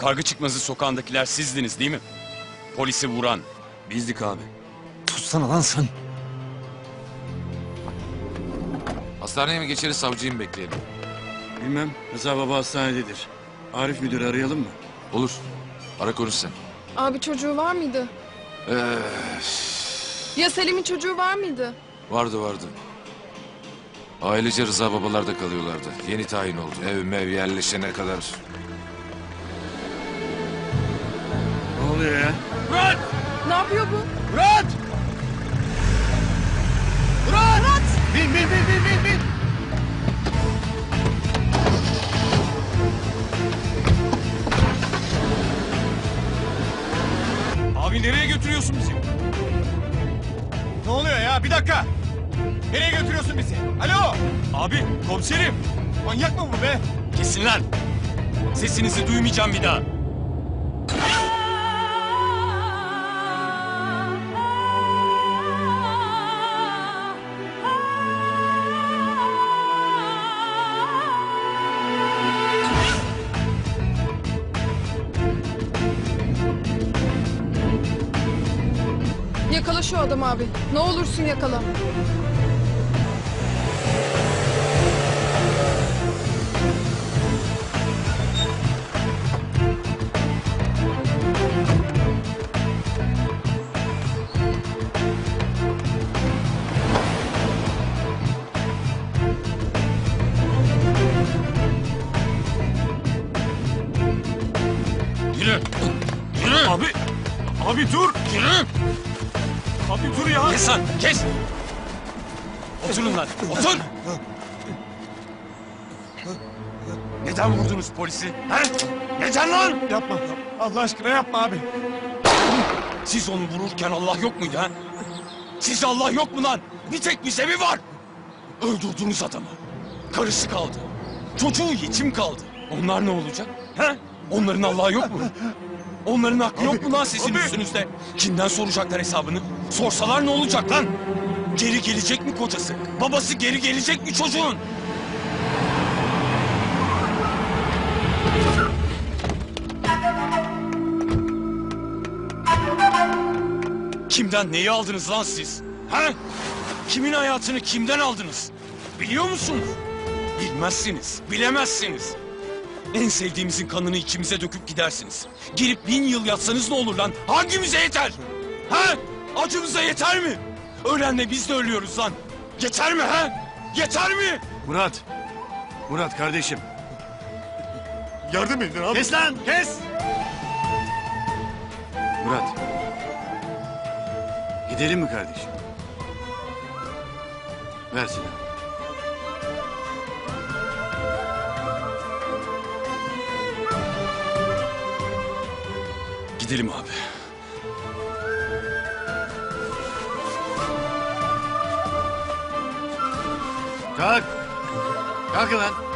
Kargı çıkmazı sokağındakiler sizdiniz değil mi? Polisi vuran. Bizdik abi. Tutsana lan sen. Hastaneye mi geçeriz savcıyı mı bekleyelim? Bilmem. Rıza baba hastanededir. Arif müdürü arayalım mı? Olur. Ara konuş sen. Abi çocuğu var mıydı? Ee, Ya Selim'in çocuğu var mıydı? vardı vardı. Ailece Rıza babalarda kalıyorlardı. Yeni tayin oldu. Ev mev yerleşene kadar. Oluyor ya? Murat! Ne yapıyor bu? Murat! Bin bin bin bin bin bin. Abi nereye götürüyorsun bizi? Ne oluyor ya? Bir dakika. Nereye götürüyorsun bizi? Alo! Abi komiserim. Manyak mı bu be? Kesin lan. Sesinizi duymayacağım bir daha. Yakala şu adamı abi. Ne olursun yakala. Yürü. Yürü. Abi! Abi dur! Yürü. Abi dur ya! Kes lan kes. Oturun lan otur. Neden vurdunuz polisi? He? Neden lan? Yapma. Allah aşkına yapma abi. Siz onu vururken Allah yok muydu ha? Sizde Allah yok mu lan? Bir tek bize mi var? Öldürdünüz adamı. Karısı kaldı. Çocuğu yetim kaldı. Onlar ne olacak? He? Onların Allah'ı yok mu? Onların hakkı yok mu lan sizin üstünüzde? Kimden soracaklar hesabını? Sorsalar ne olacak lan? Geri gelecek mi kocası? Babası geri gelecek mi çocuğun? Kimden neyi aldınız lan siz? Ha? Kimin hayatını kimden aldınız? Biliyor musunuz? Bilmezsiniz, bilemezsiniz. En sevdiğimizin kanını içimize döküp gidersiniz. Girip bin yıl yatsanız ne olur lan? Hangimize yeter? Ha? Acımıza yeter mi? Ölenle biz de ölüyoruz lan. Yeter mi ha? Yeter mi? Murat. Murat kardeşim. Yardım edin abi. Kes lan kes. Murat. Gidelim mi kardeşim? Ver silahı. Gidelim abi. Kalk. Kalkın lan.